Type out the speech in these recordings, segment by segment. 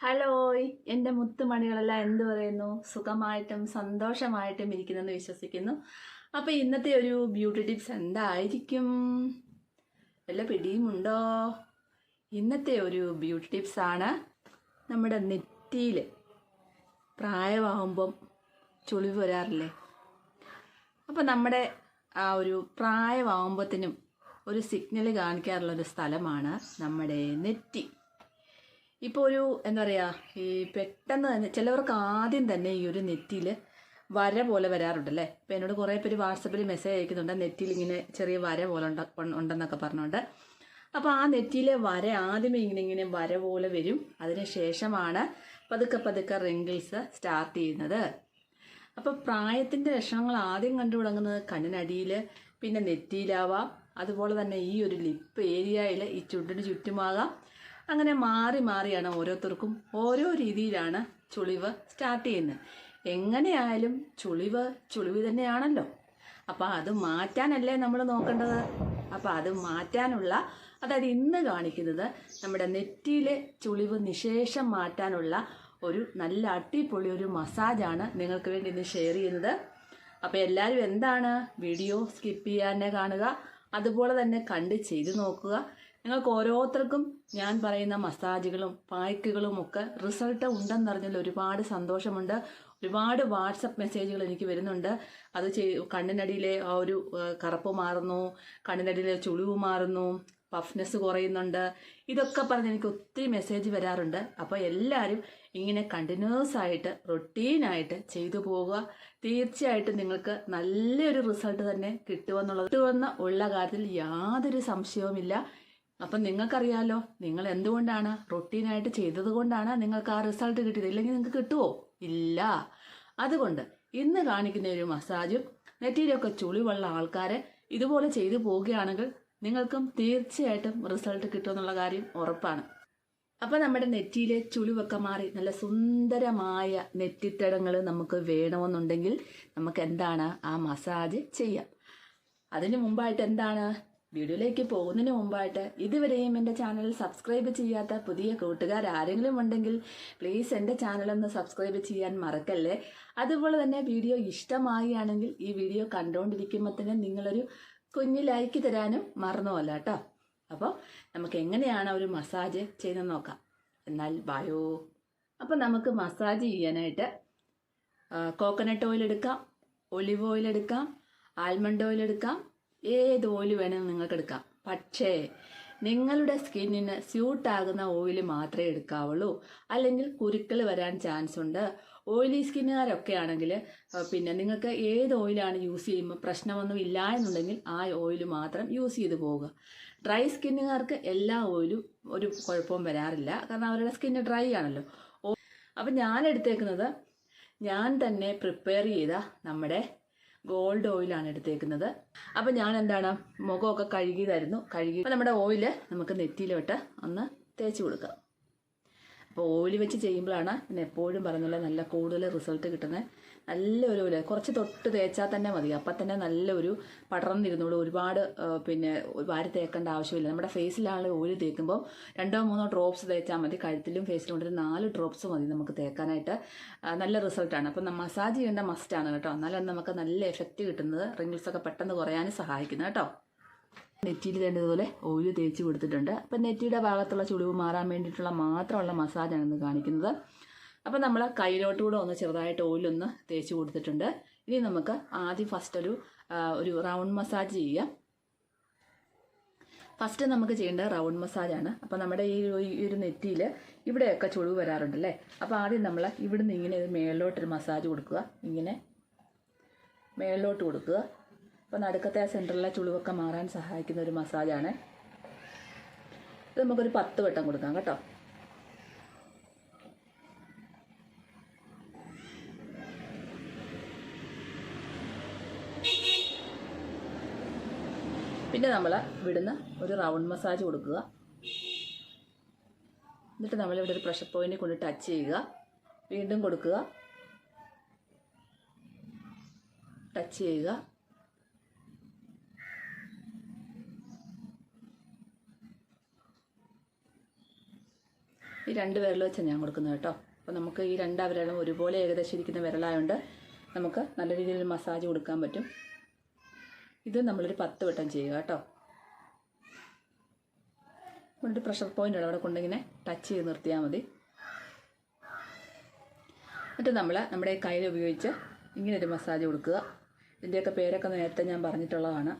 ഹലോയ് എന്റെ മുത്തുമണികളെല്ലാം എന്ത് പറയുന്നു? സുഖമായിട്ടും സന്തോഷമായിട്ടും ഇരിക്കുന്നെന്ന് വിശ്വസിക്കുന്നു. അപ്പോൾ ഇന്നത്തെ ഒരു ബ്യൂട്ടി ടിപ്സ് എന്തായിരിക്കും? വല്ല പിടിയുമുണ്ടോ? ഇന്നത്തെ ഒരു ബ്യൂട്ടി ടിപ്സ് ആണ് നമ്മുടെ നെറ്റിയിൽ പ്രായമാകുമ്പം ചുളിവ് വരാറില്ലേ? അപ്പോൾ നമ്മുടെ ആ ഒരു പ്രായമാകുമ്പോഴത്തേനും ഒരു സിഗ്നൽ കാണിക്കാറുള്ള ഒരു സ്ഥലമാണ് നമ്മുടെ നെറ്റി. ഇപ്പോൾ ഒരു എന്താ പറയുക ഈ പെട്ടെന്ന് തന്നെ ചിലവർക്ക് ആദ്യം തന്നെ ഈ ഒരു നെറ്റിയിൽ വര പോലെ വരാറുണ്ടല്ലേ? ഇപ്പം എന്നോട് കുറേ പേര് വാട്സപ്പിൽ മെസ്സേജ് അയക്കുന്നുണ്ട് നെറ്റിയിൽ ഇങ്ങനെ ചെറിയ വര പോലെ ഉണ്ട ഉണ്ടെന്നൊക്കെ പറഞ്ഞുകൊണ്ട് അപ്പോൾ ആ നെറ്റിയിലെ വര ആദ്യമേ ഇങ്ങനെ ഇങ്ങനെ വര പോലെ വരും. അതിന് ശേഷമാണ് പതുക്കെ പതുക്കെ റിങ്കിൾസ് സ്റ്റാർട്ട് ചെയ്യുന്നത്. അപ്പോൾ പ്രായത്തിന്റെ ലക്ഷണങ്ങൾ ആദ്യം കണ്ടു തുടങ്ങുന്നത് കണ്ണിനടിയിൽ പിന്നെ നെറ്റിയിലാവാം. അതുപോലെ തന്നെ ഈ ഒരു ലിപ്പ് ഏരിയയിൽ ഈ ചുണ്ടിന് ചുറ്റുമാകാം. അങ്ങനെ മാറി മാറിയാണ് ഓരോരുത്തർക്കും ഓരോ രീതിയിലാണ് ചുളിവ് സ്റ്റാർട്ട് ചെയ്യുന്നത്. എങ്ങനെയായാലും ചുളിവ് ചുളിവ് തന്നെയാണല്ലോ. അപ്പോൾ അത് മാറ്റാനല്ലേ നമ്മൾ നോക്കേണ്ടത്? അപ്പോൾ അത് മാറ്റാനുള്ള അതായത് ഇന്ന് കാണിക്കുന്നത് നമ്മുടെ നെറ്റിയിലെ ചുളിവ് നിശേഷം മാറ്റാനുള്ള ഒരു നല്ല അടിപൊളി ഒരു മസാജാണ് നിങ്ങൾക്ക് വേണ്ടി ഇന്ന് ഷെയർ ചെയ്യുന്നത്. അപ്പോൾ എല്ലാവരും എന്താണ്? വീഡിയോ സ്കിപ്പ് ചെയ്യാതെ കാണുക. അതുപോലെ തന്നെ കണ്ട് ചെയ്ത് നോക്കുക. നിങ്ങൾക്ക് ഓരോരുത്തർക്കും ഞാൻ പറയുന്ന മസാജുകളും പായ്ക്കുകളും ഒക്കെ റിസൾട്ട് ഉണ്ടെന്നറിഞ്ഞതിൽ ഒരുപാട് സന്തോഷമുണ്ട്. ഒരുപാട് വാട്സപ്പ് മെസ്സേജുകൾ എനിക്ക് വരുന്നുണ്ട്. അത് ചെയ് കണ്ണിനടിയിലെ ആ ഒരു കറുപ്പ് മാറുന്നു കണ്ണിനടിയിലെ ചുളിവ് മാറുന്നു പഫ്നെസ് കുറയുന്നുണ്ട്. ഇതൊക്കെ പറഞ്ഞ് എനിക്ക് ഒത്തിരി മെസ്സേജ് വരാറുണ്ട്. അപ്പോൾ എല്ലാവരും ഇങ്ങനെ കണ്ടിന്യൂസ് ആയിട്ട് റൊട്ടീനായിട്ട് ചെയ്തു പോവുക. തീർച്ചയായിട്ടും നിങ്ങൾക്ക് നല്ലൊരു റിസൾട്ട് തന്നെ കിട്ടുമെന്നുള്ളത്. കിട്ടുമെന്ന് ഉള്ള കാര്യത്തിൽ യാതൊരു സംശയവുമില്ല. അപ്പം നിങ്ങൾക്കറിയാലോ നിങ്ങൾ എന്തുകൊണ്ടാണ് റൊട്ടീനായിട്ട് ചെയ്തത് കൊണ്ടാണ് നിങ്ങൾക്ക് ആ റിസൾട്ട് കിട്ടിയത്? ഇല്ലെങ്കിൽ നിങ്ങൾക്ക് കിട്ടുമോ ഇല്ല. അതുകൊണ്ട് ഇന്ന് കാണിക്കുന്ന ഒരു മസാജും നെറ്റിയിലൊക്കെ ചുളിവുള്ള ആൾക്കാരെ ഇതുപോലെ ചെയ്തു പോവുകയാണെങ്കിൽ നിങ്ങൾക്കും തീർച്ചയായിട്ടും റിസൾട്ട് കിട്ടുമെന്നുള്ള കാര്യം ഉറപ്പാണ്. അപ്പം നമ്മുടെ നെറ്റിയിലെ ചുളിവൊക്കെ മാറി നല്ല സുന്ദരമായ നെറ്റിത്തടങ്ങൾ നമുക്ക് വേണമെന്നുണ്ടെങ്കിൽ നമുക്ക് എന്താണ് ആ മസാജ് ചെയ്യാം. അതിനു മുമ്പായിട്ട് എന്താണ് വീഡിയോയിലേക്ക് പോകുന്നതിന് മുമ്പായിട്ട് ഇതുവരെയും എന്റെ ചാനൽ സബ്സ്ക്രൈബ് ചെയ്യാത്ത പുതിയ കൂട്ടുകാർ ആരെങ്കിലും ഉണ്ടെങ്കിൽ പ്ലീസ് എന്റെ ചാനൽ ഒന്ന് സബ്സ്ക്രൈബ് ചെയ്യാൻ മറക്കല്ലേ? അതുപോലെ തന്നെ വീഡിയോ ഇഷ്ടമാവുകയാണെങ്കിൽ ഈ വീഡിയോ കണ്ടുകൊണ്ടിരിക്കുമ്പോൾ തന്നെ നിങ്ങളൊരു കുഞ്ഞു ലൈക്ക് തരാനും മറന്നുമല്ല കേട്ടോ. അപ്പോൾ നമുക്ക് എങ്ങനെയാണ് ഒരു മസാജ് ചെയ്ത് നോക്കാം. എന്നാൽ ബായോ അപ്പോൾ നമുക്ക് മസാജ് ചെയ്യാനായിട്ട് കോക്കനട്ട് ഓയിൽ എടുക്കാം ഒലിവ് ഓയിൽ എടുക്കാം ആൽമണ്ട് ഓയിൽ എടുക്കാം ഏത് ഓയിൽ വേണമെങ്കിലും നിങ്ങൾക്ക് എടുക്കാം. പക്ഷേ നിങ്ങളുടെ സ്കിന്നിന് സ്യൂട്ടാകുന്ന ഓയിൽ മാത്രമേ എടുക്കാവുള്ളൂ. അല്ലെങ്കിൽ കുരുക്കൾ വരാൻ ചാൻസ് ഉണ്ട്. ഓയിലി സ്കിന്നുകാരൊക്കെ ആണെങ്കിൽ പിന്നെ നിങ്ങൾക്ക് ഏത് ഓയിലാണ് യൂസ് ചെയ്യുമ്പോൾ പ്രശ്നമൊന്നും ഇല്ല എന്നുണ്ടെങ്കിൽ ആ ഓയിൽ മാത്രം യൂസ് ചെയ്ത് പോവുക. ഡ്രൈ സ്കിന്നുകാർക്ക് എല്ലാ ഓയിലും ഒരു കുഴപ്പവും വരാറില്ല. കാരണം അവരുടെ സ്കിന്ന് ഡ്രൈ ആണല്ലോ. അപ്പം ഞാൻ എടുത്തേക്കുന്നത് ഞാൻ തന്നെ പ്രിപ്പയർ ചെയ്ത നമ്മുടെ ഗോൾഡ് ഓയിലാണ് എടുത്തേക്കുന്നത്. അപ്പം ഞാൻ എന്താണ് മുഖമൊക്കെ കഴുകിയതായിരുന്നു. കഴുകി നമ്മുടെ ഓയിൽ നമുക്ക് നെറ്റിയിലോട്ട് ഒന്ന് തേച്ച് കൊടുക്കാം. അപ്പോൾ ഓയിൽ വെച്ച് ചെയ്യുമ്പോഴാണ് ഞാൻ എപ്പോഴും പറഞ്ഞുള്ള നല്ല കൂടുതൽ റിസൾട്ട് കിട്ടുന്നത്. നല്ലൊരു കുറച്ച് തൊട്ട് തേച്ചാൽ തന്നെ മതി. അപ്പം തന്നെ നല്ലൊരു പടർന്നിരുന്നോളൂ ഒരുപാട് പിന്നെ വാരി തേക്കേണ്ട ആവശ്യമില്ല. നമ്മുടെ ഫേസിലാണെങ്കിൽ ഓയിൽ തേക്കുമ്പോൾ രണ്ടോ മൂന്നോ ഡ്രോപ്സ് തേച്ചാൽ മതി. കഴുത്തിലും ഫേസിലും കൊണ്ട് ഒരു നാല് ഡ്രോപ്സ് മതി നമുക്ക് തേക്കാനായിട്ട്. നല്ല റിസൾട്ടാണ് അപ്പം മസാജ് ചെയ്യേണ്ട മസ്റ്റാണ് കേട്ടോ. എന്നാലും നമുക്ക് നല്ല എഫക്റ്റ് കിട്ടുന്നത്. റിങ്കിൾസൊക്കെ പെട്ടെന്ന് കുറയാനും സഹായിക്കുന്നത് കേട്ടോ. നെറ്റിയിൽ തേണ്ടതുപോലെ ഓയിൽ തേച്ച് കൊടുത്തിട്ടുണ്ട്. അപ്പം നെറ്റിയുടെ ഭാഗത്തുള്ള ചുളിവ് മാറാൻ വേണ്ടിയിട്ടുള്ള മാത്രമുള്ള മസാജാണ് ഇന്ന് കാണിക്കുന്നത്. അപ്പം നമ്മൾ കയ്യിലോട്ട് കൂടെ ഒന്ന് ചെറുതായിട്ട് ഓയിലൊന്ന് തേച്ച് കൊടുത്തിട്ടുണ്ട്. ഇനി നമുക്ക് ആദ്യം ഫസ്റ്റ് ഒരു ഒരു റൗണ്ട് മസാജ് ചെയ്യാം. ഫസ്റ്റ് നമുക്ക് ചെയ്യേണ്ടത് റൗണ്ട് മസാജാണ് അപ്പോൾ നമ്മുടെ ഈ ഒരു- നെറ്റിയിൽ ഇവിടെയൊക്കെ ചുളിവ് വരാറുണ്ടല്ലേ? അപ്പോൾ ആദ്യം നമ്മൾ ഇവിടുന്ന് ഇങ്ങനെ ഒരു മേളിലോട്ടൊരു മസാജ് കൊടുക്കുക. ഇങ്ങനെ മേളിലോട്ട് കൊടുക്കുക. അപ്പോൾ നടുക്കത്തെ സെന്ററിലെ ചുളിവൊക്കെ മാറാൻ സഹായിക്കുന്ന ഒരു മസാജാണ് ഇത് നമുക്കൊരു പത്ത് വട്ടം കൊടുക്കാം കേട്ടോ. പിന്നെ നമ്മൾ ഇവിടുന്ന് ഒരു റൗണ്ട് മസാജ് കൊടുക്കുക. എന്നിട്ട് നമ്മളിവിടെ ഒരു പ്രഷർ പോയിന്റ് കൊണ്ട് ടച്ച് ചെയ്യുക. വീണ്ടും കൊടുക്കുക. ടച്ച് ചെയ്യുക. ഈ രണ്ട് വിരൽ വെച്ചാണ് ഞാൻ കൊടുക്കുന്നത് കേട്ടോ. അപ്പോൾ നമുക്ക് ഈ രണ്ട് വിരലും ഒരുപോലെ ഏകദേശം ഇരിക്കുന്ന വിരലായതുകൊണ്ട് നമുക്ക് നല്ല രീതിയിൽ മസാജ് കൊടുക്കാൻ പറ്റും. ഇത് നമ്മളൊരു പത്ത് വട്ടം ചെയ്യുക കേട്ടോ. നമ്മളൊരു പ്രഷർ പോയിന്റ് പോയിന്റ് അവിടെ കൊണ്ടിങ്ങനെ ടച്ച് ചെയ്ത് നിർത്തിയാൽ മതി. എന്നിട്ട് നമ്മൾ നമ്മുടെ കയ്യിൽ ഉപയോഗിച്ച് ഇങ്ങനെ ഒരു മസാജ് കൊടുക്കുക. ഇതിന്റെയൊക്കെ പേരൊക്കെ നേരത്തെ ഞാൻ പറഞ്ഞിട്ടുള്ളതാണ്.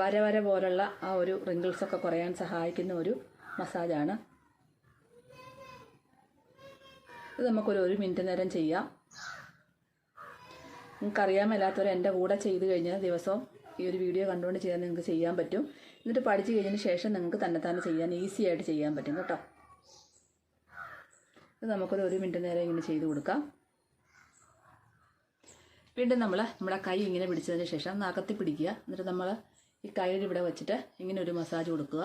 വര വര പോലുള്ള ആ ഒരു റിങ്കിൾസൊക്കെ കുറയാൻ സഹായിക്കുന്ന ഒരു മസാജാണ് ഇത് നമുക്കൊരു ഒരു മിനിറ്റ് നേരം ചെയ്യാം. നിങ്ങൾക്കറിയാൻ മേലാത്തവർ എന്റെ കൂടെ ചെയ്ത് കഴിഞ്ഞാൽ ദിവസവും ഈ ഒരു വീഡിയോ കണ്ടുകൊണ്ട് ചെയ്യാൻ നിങ്ങൾക്ക് ചെയ്യാൻ പറ്റും. എന്നിട്ട് പഠിച്ചു കഴിഞ്ഞതിന് ശേഷം നിങ്ങൾക്ക് തന്നെ തന്നെ ചെയ്യാൻ ഈസി ആയിട്ട് ചെയ്യാൻ പറ്റും കേട്ടോ. ഇത് നമുക്കൊരു ഒരു മിനിറ്റ് നേരം ഇങ്ങനെ ചെയ്ത് കൊടുക്കാം. വീണ്ടും നമ്മൾ നമ്മുടെ കൈ ഇങ്ങനെ പിടിച്ചതിന് ശേഷം നകത്തി പിടിക്കുക. എന്നിട്ട് നമ്മൾ ഈ കയ്യിൽ ഇവിടെ വെച്ചിട്ട് ഇങ്ങനെ ഒരു മസാജ് കൊടുക്കുക.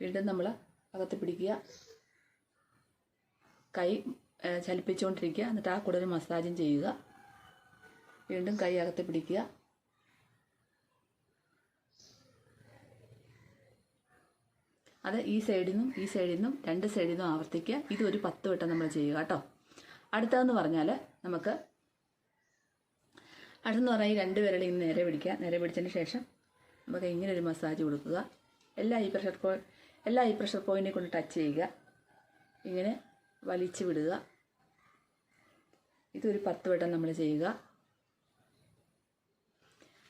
വീണ്ടും നമ്മൾ അകത്ത് പിടിക്കുക. കൈ ചലിപ്പിച്ചുകൊണ്ടിരിക്കുക എന്നിട്ട് ആ കൂടെ ഒരു മസാജും ചെയ്യുക. വീണ്ടും കൈ അകത്ത് പിടിക്കുക. അത് ഈ സൈഡിൽ നിന്നും ഈ സൈഡിൽ നിന്നും രണ്ട് സൈഡിൽ നിന്നും ആവർത്തിക്കുക. ഇത് ഒരു പത്ത് വട്ടം നമ്മൾ ചെയ്യുക കേട്ടോ. അടുത്തതെന്ന് പറഞ്ഞാൽ നമുക്ക് അടുത്തെന്ന് പറഞ്ഞാൽ ഈ രണ്ട് വിരൽ ഇങ്ങനെ നേരെ പിടിക്കുക. നേരെ പിടിച്ചതിന് ശേഷം നമുക്ക് ഇങ്ങനെ ഒരു മസാജ് കൊടുക്കുക. എല്ലാ ഈ പ്രഷർ പോ എല്ലാ ഈ പ്രഷർ പോയിന്റിനെ കൊണ്ട് ടച്ച് ചെയ്യുക. ഇങ്ങനെ വലിച്ചു വിടുക. ഇതൊരു പത്ത് വട്ടം നമ്മൾ ചെയ്യുക.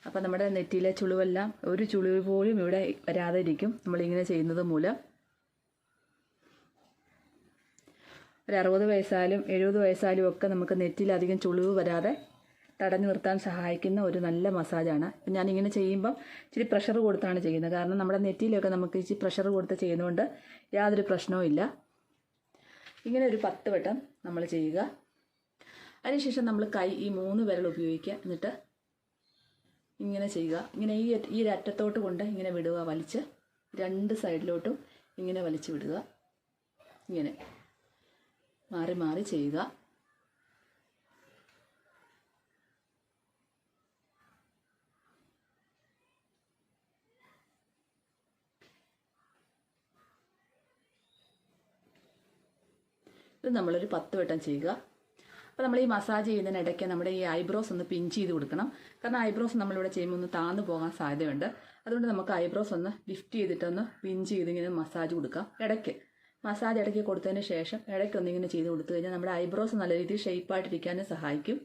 അപ്പം നമ്മുടെ നെറ്റിയിലെ ചുളിവെല്ലാം ഒരു ചുളിവ് പോലും ഇവിടെ വരാതെ ഇരിക്കും നമ്മളിങ്ങനെ ചെയ്യുന്നത് മൂലം. ഒരു അറുപത് വയസ്സായാലും എഴുപത് വയസ്സായാലും ഒക്കെ നമുക്ക് നെറ്റിയിൽ അധികം ചുളിവ് വരാതെ തടഞ്ഞു നിർത്താൻ സഹായിക്കുന്ന ഒരു നല്ല മസാജാണ്. ഇപ്പം ഞാനിങ്ങനെ ചെയ്യുമ്പം ഇച്ചിരി പ്രഷർ കൊടുത്താണ് ചെയ്യുന്നത്. കാരണം നമ്മുടെ നെറ്റിയിലൊക്കെ നമുക്ക് ഇച്ചിരി പ്രഷർ കൊടുത്ത് ചെയ്യുന്നതുകൊണ്ട് യാതൊരു പ്രശ്നവും ഇല്ല. ഇങ്ങനെ ഒരു പത്ത് വട്ടം നമ്മൾ ചെയ്യുക. അതിനുശേഷം നമ്മൾ കൈ ഈ മൂന്ന് വിരൽ ഉപയോഗിക്കുക. എന്നിട്ട് ഇങ്ങനെ ചെയ്യുക. ഇങ്ങനെ ഈ ഈ അറ്റത്തോട്ട് കൊണ്ട് ഇങ്ങനെ വിടുക വലിച്ച്. രണ്ട് സൈഡിലോട്ടും ഇങ്ങനെ വലിച്ച് വിടുക. ഇങ്ങനെ. മാറി മാറി ചെയ്യുക. ഇത് നമ്മളൊരു പത്ത് വട്ടം ചെയ്യുക. അപ്പോൾ നമ്മൾ ഈ മസാജ് ചെയ്യുന്നതിനിടയ്ക്ക് നമ്മുടെ ഈ ഐബ്രോസ് ഒന്ന് പിഞ്ച് ചെയ്ത് കൊടുക്കണം. കാരണം ഐബ്രോസ് നമ്മളിവിടെ ചെയ്യുമ്പോൾ ഒന്ന് താന്നു പോകാൻ സാധ്യതയുണ്ട്. അതുകൊണ്ട് നമുക്ക് ഐബ്രോസ് ഒന്ന് ലിഫ്റ്റ് ചെയ്തിട്ടൊന്ന് പിഞ്ച് ചെയ്ത് ഇങ്ങനെ മസാജ് കൊടുക്കാം. ഇടയ്ക്ക്. മസാജ് ഇടയ്ക്ക് കൊടുത്തതിന് ശേഷം ഇടയ്ക്കൊന്ന് ഇങ്ങനെ ചെയ്ത് കൊടുത്തു കഴിഞ്ഞാൽ നമ്മുടെ ഐബ്രോസ് നല്ല രീതിയിൽ ഷേപ്പായിട്ടിരിക്കാനും സഹായിക്കും.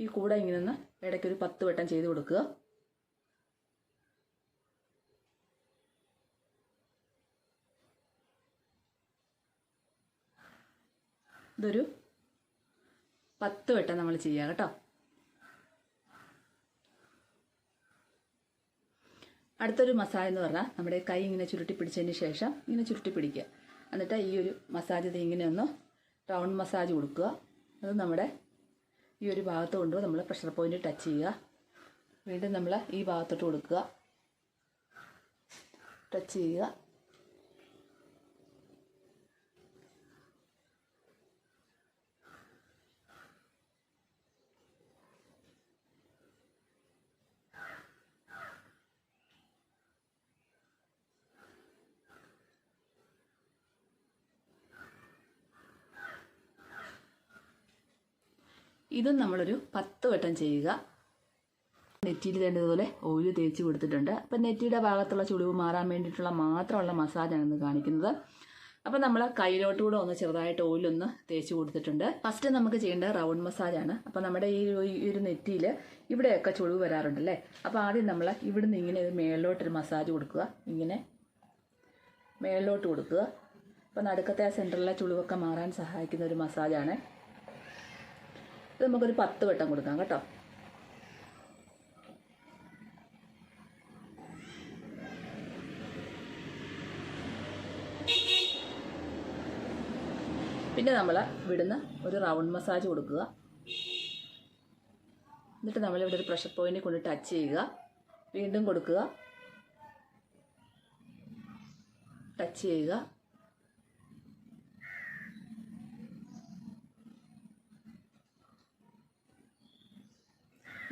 ഈ കൂടെ ഇങ്ങനെ ഒന്ന് ഇടയ്ക്ക് ഒരു പത്ത് വട്ടം ചെയ്ത് കൊടുക്കുക. ഇതൊരു പത്ത് വട്ടം നമ്മൾ ചെയ്യുക കേട്ടോ. അടുത്തൊരു മസാജ് എന്ന് പറഞ്ഞാൽ നമ്മുടെ കൈ ഇങ്ങനെ ചുരുട്ടി പിടിച്ചതിന് ശേഷം ഇങ്ങനെ ചുരുട്ടി പിടിക്കുക. എന്നിട്ട് ഈ ഒരു മസാജ് ഇങ്ങനെ ഒന്ന് റൗണ്ട് മസാജ് കൊടുക്കുക. അത് നമ്മുടെ ഈ ഒരു ഭാഗത്ത് കൊണ്ടുപോയി നമ്മൾ പ്രഷർ പോയിന്റ് ടച്ച് ചെയ്യുക. വീണ്ടും നമ്മൾ ഈ ഭാഗത്തോട്ട് കൊടുക്കുക. ടച്ച് ചെയ്യുക. ഇതും നമ്മളൊരു പത്ത് വട്ടം ചെയ്യുക. നെറ്റിയിൽ തേണ്ടതുപോലെ ഓയിൽ തേച്ച് കൊടുത്തിട്ടുണ്ട്. അപ്പം നെറ്റിയുടെ ഭാഗത്തുള്ള ചുളിവ് മാറാൻ വേണ്ടിയിട്ടുള്ള മാത്രമുള്ള മസാജാണ് ഇന്ന് കാണിക്കുന്നത്. അപ്പം നമ്മൾ കയ്യിലോട്ട് കൂടെ ഒന്ന് ചെറുതായിട്ട് ഓയിലൊന്ന് തേച്ച് കൊടുത്തിട്ടുണ്ട്. ഫസ്റ്റ് നമുക്ക് ചെയ്യേണ്ടത് റൗണ്ട് മസാജാണ് അപ്പം നമ്മുടെ ഈ ഒരു നെറ്റിയിൽ ഇവിടെയൊക്കെ ചുളിവ് വരാറുണ്ടല്ലേ? അപ്പോൾ ആദ്യം നമ്മൾ ഇവിടുന്ന് ഇങ്ങനെ ഒരു മേളിലോട്ടൊരു മസാജ് കൊടുക്കുക. ഇങ്ങനെ മേളിലോട്ട് കൊടുക്കുക. അപ്പോൾ നടുക്കത്തെ ആ സെന്ററിലെ ചുളിവൊക്കെ മാറാൻ സഹായിക്കുന്ന ഒരു മസാജാണ് ഇത് നമുക്കൊരു പത്ത് വട്ടം കൊടുക്കാം കേട്ടോ. പിന്നെ നമ്മൾ ഇവിടുന്ന് ഒരു റൗണ്ട് മസാജ് കൊടുക്കുക. എന്നിട്ട് നമ്മൾ ഇവിടെ ഒരു പ്രഷർ പോയിന്റ് കൊണ്ട് ടച്ച് ചെയ്യുക. വീണ്ടും കൊടുക്കുക. ടച്ച് ചെയ്യുക.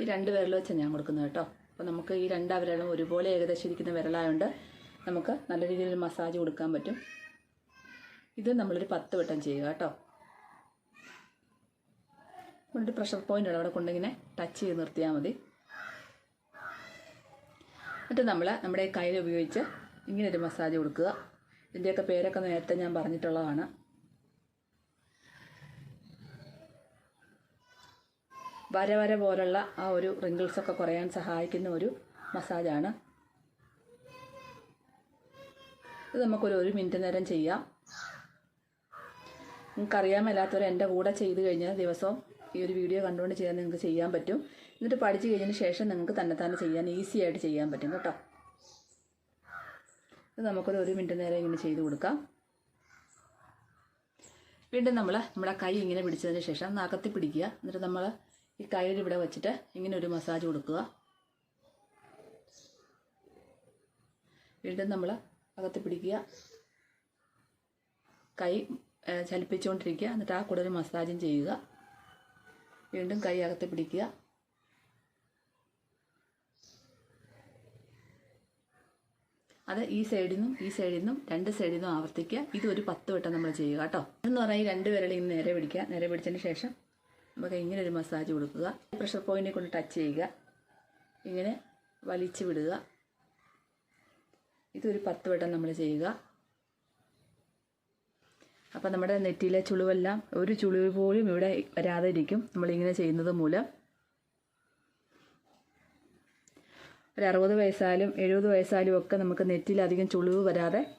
ഈ രണ്ട് വിരൽ വെച്ചാണ് ഞാൻ കൊടുക്കുന്നത് കേട്ടോ. അപ്പോൾ നമുക്ക് ഈ രണ്ട് വിരലും ഒരുപോലെ ഏകദേശം ഇരിക്കുന്ന വിരലായതുകൊണ്ട് നമുക്ക് നല്ല രീതിയിൽ മസാജ് കൊടുക്കാൻ പറ്റും. ഇത് നമ്മളൊരു പത്ത് വട്ടം ചെയ്യുക കേട്ടോ. ഒരു പ്രഷർ പോയിന്റ് ഉണ്ട് അവിടെ കൊണ്ടിങ്ങനെ ടച്ച് ചെയ്ത് നിർത്തിയാൽ മതി. എന്നിട്ട് നമ്മൾ നമ്മുടെ കയ്യിൽ ഉപയോഗിച്ച് ഇങ്ങനെ ഒരു മസാജ് കൊടുക്കുക. ഇതിന്റെയൊക്കെ പേരൊക്കെ നേരത്തെ ഞാൻ പറഞ്ഞിട്ടുള്ളതാണ്. വര വര പോലുള്ള ആ ഒരു റിങ്കിൾസ് ഒക്കെ കുറയാൻ സഹായിക്കുന്ന ഒരു മസാജാണ് ഇത് നമുക്കൊരു ഒരു മിനിറ്റ് നേരം ചെയ്യാം. നിങ്ങൾക്കറിയാൻ മേലാത്തവർ എന്റെ കൂടെ ചെയ്ത് കഴിഞ്ഞാൽ ദിവസവും ഈ ഒരു വീഡിയോ കണ്ടുകൊണ്ട് ചെയ്യാൻ നിങ്ങൾക്ക് ചെയ്യാൻ പറ്റും. എന്നിട്ട് പഠിച്ചു കഴിഞ്ഞതിന് ശേഷം നിങ്ങൾക്ക് തന്നെ തന്നെ ചെയ്യാൻ ഈസി ആയിട്ട് ചെയ്യാൻ പറ്റും കേട്ടോ. ഇത് നമുക്കൊരു ഒരു മിനിറ്റ് നേരം ഇങ്ങനെ ചെയ്ത് കൊടുക്കാം. വീണ്ടും നമ്മൾ നമ്മുടെ കൈ ഇങ്ങനെ പിടിച്ചതിന് ശേഷം നാക്കത്തി പിടിക്കുക. എന്നിട്ട് നമ്മൾ ഈ കയ്യിൽ ഇവിടെ വെച്ചിട്ട് ഇങ്ങനെ ഒരു മസാജ് കൊടുക്കുക. വീണ്ടും നമ്മൾ അകത്ത് പിടിക്കുക. കൈ ചലിപ്പിച്ചുകൊണ്ടിരിക്കുക എന്നിട്ട് ആ കൂടെ ഒരു മസാജും ചെയ്യുക. വീണ്ടും കൈ അകത്ത് പിടിക്കുക. അത് ഈ സൈഡിൽ നിന്നും ഈ സൈഡിൽ നിന്നും രണ്ട് സൈഡിൽ നിന്നും ആവർത്തിക്കുക. ഇത് ഒരു പത്ത് വട്ടം നമ്മൾ ചെയ്യുക കേട്ടോ. എന്ന് പറഞ്ഞാൽ ഈ രണ്ട് വിരളിങ്ങനെ നേരെ പിടിക്കുക. നേരെ പിടിച്ചതിന് ശേഷം നമുക്ക് ഇങ്ങനെ ഒരു മസാജ് കൊടുക്കുക. പ്രഷർ പോയിന്റിനെ കൊണ്ട് ടച്ച് ചെയ്യുക. ഇങ്ങനെ വലിച്ചു വിടുക. ഇതൊരു പത്ത് വട്ടം നമ്മൾ ചെയ്യുക. അപ്പം നമ്മുടെ നെറ്റിയിലെ ചുളിവെല്ലാം ഒരു ചുളിവ് പോലും ഇവിടെ വരാതെ ഇരിക്കും നമ്മളിങ്ങനെ ചെയ്യുന്നത് മൂലം. ഒരു അറുപത് വയസ്സായാലും എഴുപത് വയസ്സായാലും ഒക്കെ നമുക്ക് നെറ്റിയിൽ അധികം ചുളിവ് വരാതെ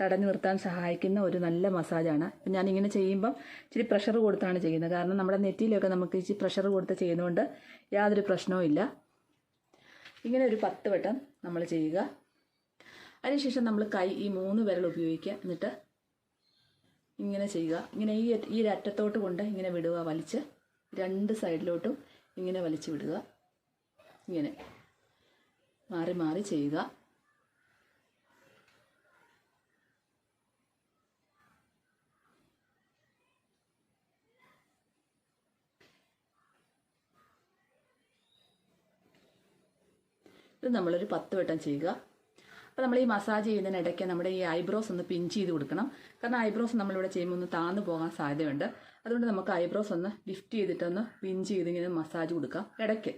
തടഞ്ഞു നിർത്താൻ സഹായിക്കുന്ന ഒരു നല്ല മസാജാണ്. അപ്പം ഞാനിങ്ങനെ ചെയ്യുമ്പം ഇച്ചിരി പ്രഷർ കൊടുത്താണ് ചെയ്യുന്നത്. കാരണം നമ്മുടെ നെറ്റിയിലൊക്കെ നമുക്ക് ഇച്ചിരി പ്രഷർ കൊടുത്ത് ചെയ്യുന്നതുകൊണ്ട് യാതൊരു പ്രശ്നവും ഇല്ല. ഇങ്ങനെ ഒരു പത്ത് വട്ടം നമ്മൾ ചെയ്യുക. അതിനുശേഷം നമ്മൾ കൈ ഈ മൂന്ന് വിരൽ ഉപയോഗിക്കുക. എന്നിട്ട് ഇങ്ങനെ ചെയ്യുക. ഇങ്ങനെ ഈ ഈ ഒരറ്റത്തോട്ട് കൊണ്ട് ഇങ്ങനെ വിടുക വലിച്ച്. രണ്ട് സൈഡിലോട്ടും ഇങ്ങനെ വലിച്ചു വിടുക. ഇങ്ങനെ മാറി മാറി ചെയ്യുക. ഇത് നമ്മളൊരു പത്ത് വട്ടം ചെയ്യുക. അപ്പോൾ നമ്മൾ ഈ മസാജ് ചെയ്യുന്നതിനിടയ്ക്ക് നമ്മുടെ ഈ ഐബ്രോസ് ഒന്ന് പിഞ്ച് ചെയ്ത് കൊടുക്കണം. കാരണം ഐബ്രോസ് നമ്മളിവിടെ ചെയ്യുമ്പോൾ ഒന്ന് താന്നു പോകാൻ സാധ്യതയുണ്ട്. അതുകൊണ്ട് നമുക്ക് ഐബ്രോസ് ഒന്ന് ലിഫ്റ്റ് ചെയ്തിട്ടൊന്ന് പിഞ്ച് ചെയ്ത് ഇങ്ങനെ മസാജ് കൊടുക്കാം. ഇടയ്ക്ക്.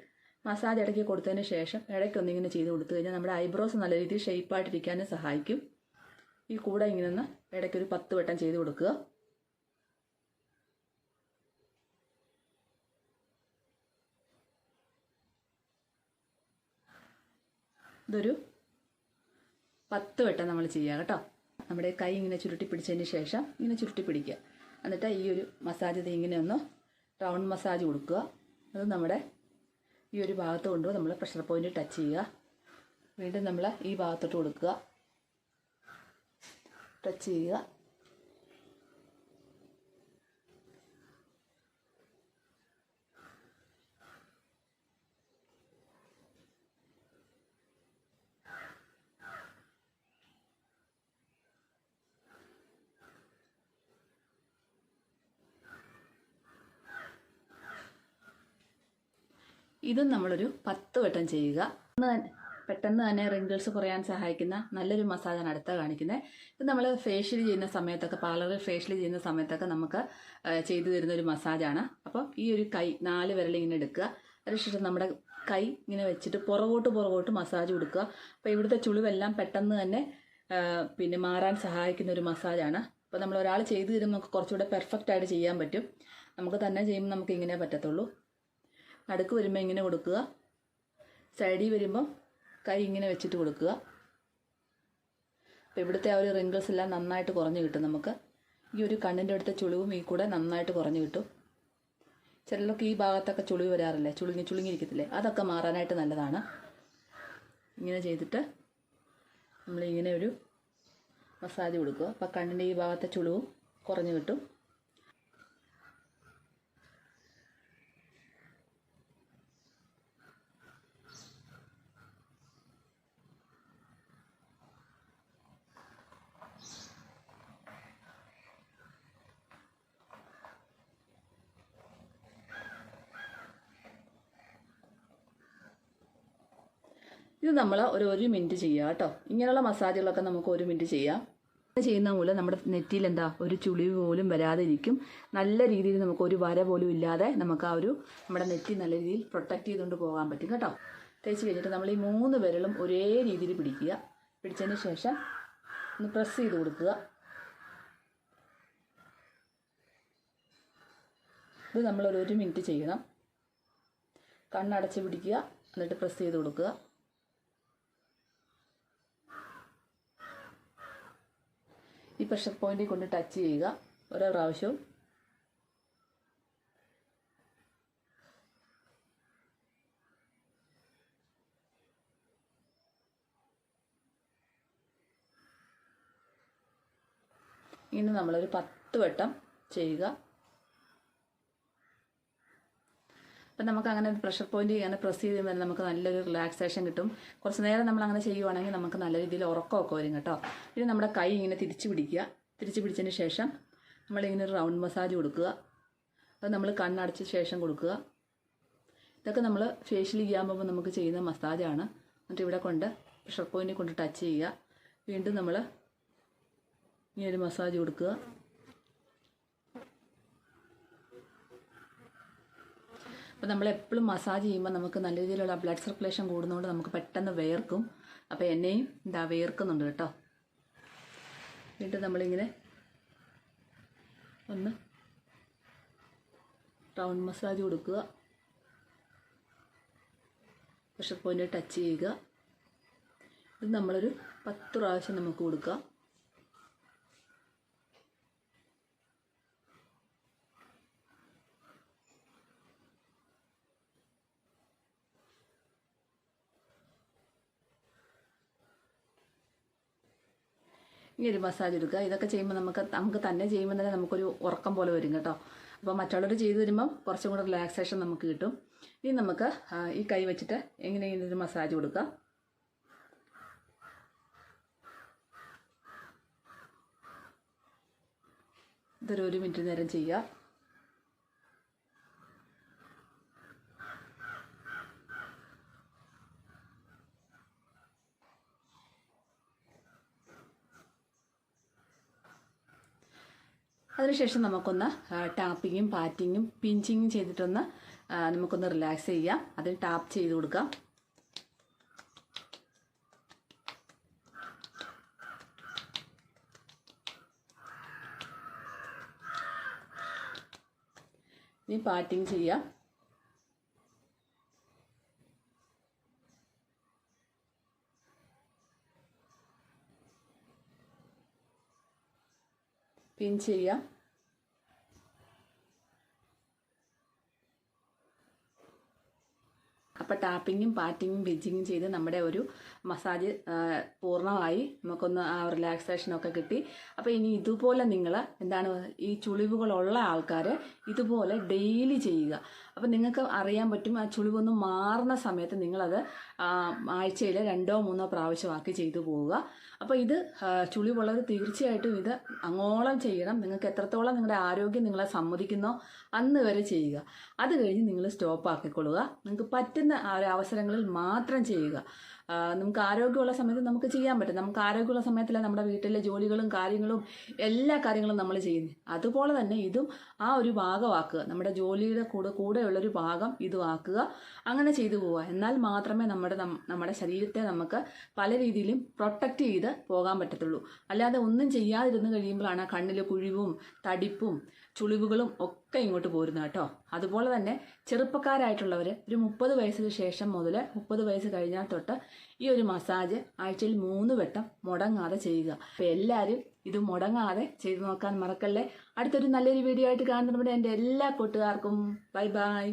മസാജ് ഇടയ്ക്ക് കൊടുത്തതിന് ശേഷം ഇടയ്ക്ക് ഒന്നിങ്ങനെ ചെയ്ത് കൊടുത്തു കഴിഞ്ഞാൽ നമ്മുടെ ഐബ്രോസ് നല്ല രീതിയിൽ ഷേപ്പായിട്ടിരിക്കാനും സഹായിക്കും. ഈ കൂടെ ഇങ്ങനെ ഒന്ന് ഇടയ്ക്ക് ഒരു പത്ത് വട്ടം ചെയ്ത് കൊടുക്കുക. ഇതൊരു പത്ത് വട്ടം നമ്മൾ ചെയ്യുക കേട്ടോ. നമ്മുടെ കൈ ഇങ്ങനെ ചുരുട്ടി പിടിച്ചതിന് ശേഷം ഇങ്ങനെ ചുരുട്ടി പിടിക്കുക. എന്നിട്ട് ഈ ഒരു മസാജ് ഇങ്ങനെ ഒന്ന് റൗണ്ട് മസാജ് കൊടുക്കുക. അത് നമ്മുടെ ഈ ഒരു ഭാഗത്ത് കൊണ്ടുപോയി നമ്മൾ പ്രഷർ പോയിന്റ് ടച്ച് ചെയ്യുക. വീണ്ടും നമ്മൾ ഈ ഭാഗത്തോട്ട് കൊടുക്കുക. ടച്ച് ചെയ്യുക. ഇതും നമ്മളൊരു പത്ത് വട്ടം ചെയ്യുക. പെട്ടെന്ന് തന്നെ റിങ്കിൾസ് കുറയാൻ സഹായിക്കുന്ന നല്ലൊരു മസാജാണ് അടുത്ത കാണിക്കുന്നത് ഇത് നമ്മൾ ഫേഷ്യൽ ചെയ്യുന്ന സമയത്തൊക്കെ പാർലറിൽ ഫേഷ്യൽ ചെയ്യുന്ന സമയത്തൊക്കെ നമുക്ക് ചെയ്തു തരുന്ന ഒരു മസാജാണ് അപ്പോൾ ഈ ഒരു കൈ നാല് വിരൽ ഇങ്ങനെ എടുക്കുക. അതിനുശേഷം നമ്മുടെ കൈ ഇങ്ങനെ വെച്ചിട്ട് പുറകോട്ട് പുറകോട്ട് മസാജ് കൊടുക്കുക. അപ്പോൾ ഇവിടുത്തെ ചുളിവെല്ലാം പെട്ടെന്ന് തന്നെ പിന്നെ മാറാൻ സഹായിക്കുന്ന ഒരു മസാജാണ് അപ്പോൾ നമ്മൾ ഒരാൾ ചെയ്തു തരുമ്പോൾ നമുക്ക് കുറച്ചുകൂടെ പെർഫെക്റ്റ് ആയിട്ട് ചെയ്യാൻ പറ്റും. നമുക്ക് തന്നെ ചെയ്യുമ്പോൾ നമുക്ക് ഇങ്ങനെ പറ്റത്തുള്ളൂ. നടുക്ക് വരുമ്പോൾ ഇങ്ങനെ കൊടുക്കുക. സൈഡിൽ വരുമ്പം കൈ ഇങ്ങനെ വെച്ചിട്ട് കൊടുക്കുക. അപ്പോൾ ഇവിടുത്തെ ആ ഒരു റിങ്കിൾസ് എല്ലാം നന്നായിട്ട് കുറഞ്ഞു കിട്ടും നമുക്ക്. ഈ ഒരു കണ്ണിന്റെ അടുത്ത ചുളിവും ഈ കൂടെ നന്നായിട്ട് കുറഞ്ഞു കിട്ടും. ചിലർക്ക് ഈ ഭാഗത്തൊക്കെ ചുളിവ് വരാറില്ലേ? ചുളുങ്ങി ചുളുങ്ങിയിരിക്കത്തില്ലേ? അതൊക്കെ മാറാനായിട്ട് നല്ലതാണ്. ഇങ്ങനെ ചെയ്തിട്ട് നമ്മളിങ്ങനെ ഒരു മസാജ് കൊടുക്കുക. അപ്പോൾ കണ്ണിന്റെ ഈ ഭാഗത്തെ ചുളിവും കുറഞ്ഞു കിട്ടും. നമ്മൾ ഒരു ഒരു മിനിറ്റ് ചെയ്യുക കേട്ടോ. ഇങ്ങനെയുള്ള മസാജുകളൊക്കെ നമുക്ക് ഒരു മിനിറ്റ് ചെയ്യാം. ചെയ്യുന്ന മൂലം നമ്മുടെ നെറ്റിയിൽ എന്താ ഒരു ചുളിവ് പോലും വരാതെ ഇരിക്കും നല്ല രീതിയിൽ നമുക്ക് ഒരു വര പോലും ഇല്ലാതെ നമുക്ക് ആ ഒരു നമ്മുടെ നെറ്റി നല്ല രീതിയിൽ പ്രൊട്ടക്റ്റ് ചെയ്തുകൊണ്ട് പോകാൻ പറ്റും കേട്ടോ. തേച്ച് കഴിഞ്ഞിട്ട് നമ്മൾ ഈ മൂന്ന് വിരലും ഒരേ രീതിയിൽ പിടിക്കുക. പിടിച്ചതിന് ശേഷം ഒന്ന് പ്രസ് ചെയ്ത് കൊടുക്കുക. ഇത് നമ്മൾ ഒരു ഒരു മിനിറ്റ് ചെയ്യണം. കണ്ണടച്ച് പിടിക്കുക. എന്നിട്ട് പ്രസ് ചെയ്ത് കൊടുക്കുക. ഈ പ്രഷർ പോയിന്റിൽ കൊണ്ട് ടച്ച് ചെയ്യുക. ഓരോ പ്രാവശ്യവും. ഇനി നമ്മളൊരു പത്ത് വട്ടം ചെയ്യുക. അപ്പം നമുക്ക് അങ്ങനെ ഒരു പ്രഷർ പോയിന്റ് അങ്ങനെ പ്രസ് ചെയ്ത് കഴിയുമ്പോൾ നമുക്ക് നല്ലൊരു റിലാക്സേഷൻ കിട്ടും. കുറച്ച് നേരം നമ്മൾ അങ്ങനെ ചെയ്യുവാണെങ്കിൽ നമുക്ക് നല്ല രീതിയിൽ ഉറക്കമൊക്കെ വരും കേട്ടോ. ഇനി നമ്മുടെ കൈ ഇങ്ങനെ തിരിച്ചു പിടിക്കുക. തിരിച്ചു പിടിച്ചതിന് ശേഷം നമ്മളിങ്ങനെ ഒരു റൗണ്ട് മസാജ് കൊടുക്കുക. അത് നമ്മൾ കണ്ണടച്ച ശേഷം കൊടുക്കുക. ഇതൊക്കെ നമ്മൾ ഫേഷ്യൽ ചെയ്യാൻ പോകുമ്പോൾ നമുക്ക് ചെയ്യുന്ന മസാജാണ് എന്നിട്ട് ഇവിടെ കൊണ്ട് പ്രഷർ പോയിന്റ് കൊണ്ട് ടച്ച് ചെയ്യുക. വീണ്ടും നമ്മൾ ഇങ്ങനെ ഒരു മസാജ് കൊടുക്കുക. അപ്പോൾ നമ്മൾ എപ്പോഴും മസാജ് ചെയ്യുമ്പോൾ നമുക്ക് നല്ല രീതിയിലുള്ള ബ്ലഡ് സർക്കുലേഷൻ കൂടുന്നതുകൊണ്ട് നമുക്ക് പെട്ടെന്ന് വേർക്കും. അപ്പോൾ എന്നെയും എന്താ വേർക്കുന്നുണ്ട് കേട്ടോ. വീണ്ടും നമ്മളിങ്ങനെ ഒന്ന് റൗണ്ട് മസാജ് കൊടുക്കുക. പ്രഷർ പോയിന്റ് ടച്ച് ചെയ്യുക. ഇത് നമ്മളൊരു പത്ത് പ്രാവശ്യം നമുക്ക് കൊടുക്കുക ഇങ്ങനെ ഒരു മസാജ് എടുക്കുക. ഇതൊക്കെ ചെയ്യുമ്പോൾ നമുക്ക് നമുക്ക് തന്നെ ചെയ്യുമ്പോൾ തന്നെ നമുക്കൊരു ഉറക്കം പോലെ വരും കേട്ടോ. അപ്പോൾ മറ്റുള്ളവർ ചെയ്തു വരുമ്പം കുറച്ചും കൂടെ റിലാക്സേഷൻ നമുക്ക് കിട്ടും. ഇനി നമുക്ക് ഈ കൈ വെച്ചിട്ട് എങ്ങനെ ഒരു മസാജ് കൊടുക്കുക ഇതൊരു ഒരു മിനിറ്റ് നേരം ചെയ്യുക. അതിനുശേഷം നമുക്കൊന്ന് ടാപ്പിങ്ങും പാറ്റിങ്ങും പിഞ്ചിങ്ങും ചെയ്തിട്ടൊന്ന് നമുക്കൊന്ന് റിലാക്സ് ചെയ്യാം. അതിന് ടാപ്പ് ചെയ്ത് കൊടുക്കാം. ഇനി പാറ്റിങ് ചെയ്യാം. പിൻ ചെയ്യാം. അപ്പോൾ ടാപ്പിങ്ങും പാറ്റിങ്ങും ബിജിങ്ങും ചെയ്ത് നമ്മുടെ ഒരു മസാജ് പൂർണമായി നമുക്കൊന്ന് ആ റിലാക്സേഷനൊക്കെ കിട്ടി. അപ്പോൾ ഇനി ഇതുപോലെ നിങ്ങൾ എന്താണ് ഈ ചുളിവുകളുള്ള ആൾക്കാർ ഇതുപോലെ ഡെയിലി ചെയ്യുക. അപ്പോൾ നിങ്ങൾക്ക് അറിയാൻ പറ്റും ആ ചുളിവൊന്ന് മാറുന്ന സമയത്ത് നിങ്ങളത് ആഴ്ചയിൽ രണ്ടോ മൂന്നോ പ്രാവശ്യമാക്കി ചെയ്തു പോവുക. അപ്പോൾ ഇത് ചുളിവുള്ളത് തീർച്ചയായിട്ടും ഇത് അങ്ങോളം ചെയ്യണം. നിങ്ങൾക്ക് എത്രത്തോളം നിങ്ങളുടെ ആരോഗ്യം നിങ്ങളെ സമ്മതിക്കുന്നോ അന്ന് വരെ ചെയ്യുക. അത് കഴിഞ്ഞ് നിങ്ങൾ സ്റ്റോപ്പ് ആക്കിക്കൊള്ളുക നിങ്ങൾക്ക് പറ്റുന്ന ആ ഒരു അവസരങ്ങളിൽ മാത്രം ചെയ്യുക. നമുക്ക് ആരോഗ്യമുള്ള സമയത്ത് നമുക്ക് ചെയ്യാൻ പറ്റും. നമുക്ക് ആരോഗ്യമുള്ള സമയത്തല്ല നമ്മുടെ വീട്ടിലെ ജോലികളും കാര്യങ്ങളും എല്ലാ കാര്യങ്ങളും നമ്മൾ ചെയ്യുന്നത്. അതുപോലെ തന്നെ ഇതും ആ ഒരു ഭാഗമാക്കുക. നമ്മുടെ ജോലിയുടെ കൂടെ കൂടെയുള്ളൊരു ഭാഗം ഇതും ആക്കുക. അങ്ങനെ ചെയ്തു പോവുക. എന്നാൽ മാത്രമേ നമ്മുടെ നമ്മുടെ ശരീരത്തെ നമുക്ക് പല രീതിയിലും പ്രൊട്ടക്റ്റ് ചെയ്ത് പോകാൻ പറ്റത്തുള്ളൂ. അല്ലാതെ ഒന്നും ചെയ്യാതിരുന്ന് കഴിയുമ്പോഴാണ് കണ്ണിലെ കുഴിവും തടിപ്പും ചുളിവുകളും ഒക്കെ ഇങ്ങോട്ട് പോരുന്നത് കേട്ടോ. അതുപോലെ തന്നെ ചെറുപ്പക്കാരായിട്ടുള്ളവർ ഒരു മുപ്പത് വയസ്സിന് ശേഷം മുതൽ മുപ്പത് വയസ്സ് കഴിഞ്ഞാൽ തൊട്ട് ഈ ഒരു മസാജ് ആഴ്ചയിൽ മൂന്ന് വട്ടം മുടങ്ങാതെ ചെയ്യുക. അപ്പോൾ എല്ലാവരും ഇത് മുടങ്ങാതെ ചെയ്തു നോക്കാൻ മറക്കല്ലേ? അടുത്തൊരു നല്ലൊരു വീഡിയോ ആയിട്ട് കാണുന്നതിന് എന്റെ എല്ലാ കൂട്ടുകാർക്കും ബൈ ബൈ.